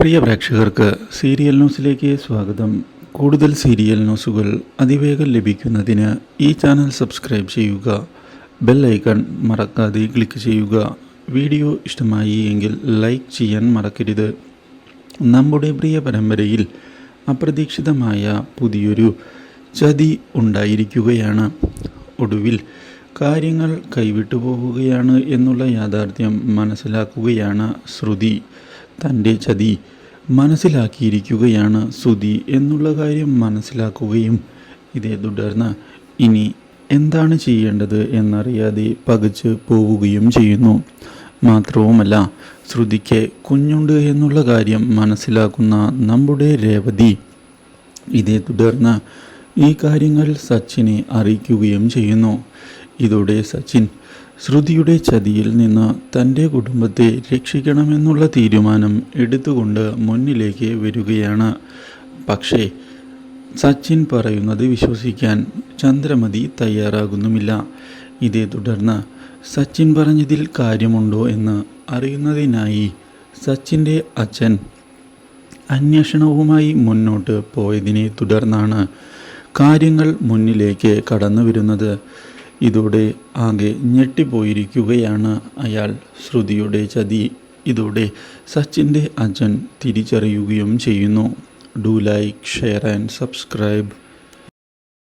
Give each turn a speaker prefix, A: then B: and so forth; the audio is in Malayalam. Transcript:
A: പ്രിയ പ്രേക്ഷകർക്ക് സീരിയൽ ന്യൂസിലേക്ക് സ്വാഗതം. കൂടുതൽ സീരിയൽ ന്യൂസുകൾ അതിവേഗം ലഭിക്കുന്നതിന് ഈ ചാനൽ സബ്സ്ക്രൈബ് ചെയ്യുക. ബെൽ ഐക്കൺ മറക്കാതെ ക്ലിക്ക് ചെയ്യുക. വീഡിയോ ഇഷ്ടമായി എങ്കിൽ ലൈക്ക് ചെയ്യാൻ മറക്കരുത്. നമ്മുടെ പ്രിയ പരമ്പരയിൽ അപ്രതീക്ഷിതമായ പുതിയൊരു ചതി ഉണ്ടായിരിക്കുകയാണ്. ഒടുവിൽ കാര്യങ്ങൾ കൈവിട്ടു പോവുകയാണ് എന്നുള്ള യാഥാർത്ഥ്യം മനസ്സിലാക്കുകയാണ് ശ്രുതി. തന്റെ ചതി മനസ്സിലാക്കിയിരിക്കുകയാണ് സുധി എന്നുള്ള കാര്യം മനസ്സിലാക്കുകയും ഇതേ തുടർന്ന് ഇനി എന്താണ് ചെയ്യേണ്ടത് എന്നറിയാതെ പകച്ച് പോവുകയും ചെയ്യുന്നു. മാത്രവുമല്ല ശ്രുതിക്ക് കുഞ്ഞുണ്ട് എന്നുള്ള കാര്യം മനസ്സിലാക്കുന്ന നമ്മുടെ രേവതി ഇതേ തുടർന്ന് ഈ കാര്യങ്ങൾ സച്ചിനെ അറിയിക്കുകയും ചെയ്യുന്നു. ഇതോടെ സച്ചിൻ ശ്രുതിയുടെ ചതിയിൽ നിന്ന് തന്റെ കുടുംബത്തെ രക്ഷിക്കണമെന്നുള്ള തീരുമാനം എടുത്തുകൊണ്ട് മുന്നിലേക്ക് വരികയാണ്. പക്ഷേ സച്ചിൻ പറയുന്നത് വിശ്വസിക്കാൻ ചന്ദ്രമതി തയ്യാറാകുന്നുമില്ല. ഇതേ തുടർന്ന് സച്ചിൻ പറഞ്ഞതിൽ കാര്യമുണ്ടോ എന്ന് അറിയുന്നതിനായി സച്ചിന്റെ അച്ഛൻ അന്വേഷണവുമായി മുന്നോട്ട് പോയതിനെ തുടർന്നാണ് കാര്യങ്ങൾ മുന്നിലേക്ക് കടന്നു വരുന്നത് ഇതോടെ ആകെ ഞെട്ടിപ്പോയിരിക്കുകയാണ് അയാൾ. ശ്രുതിയുടെ ചതി. ഇതോടെ സച്ചിന്റെ അച്ഛൻ തിരിച്ചറിയുകയും ചെയ്യുന്നു. Do like share and subscribe.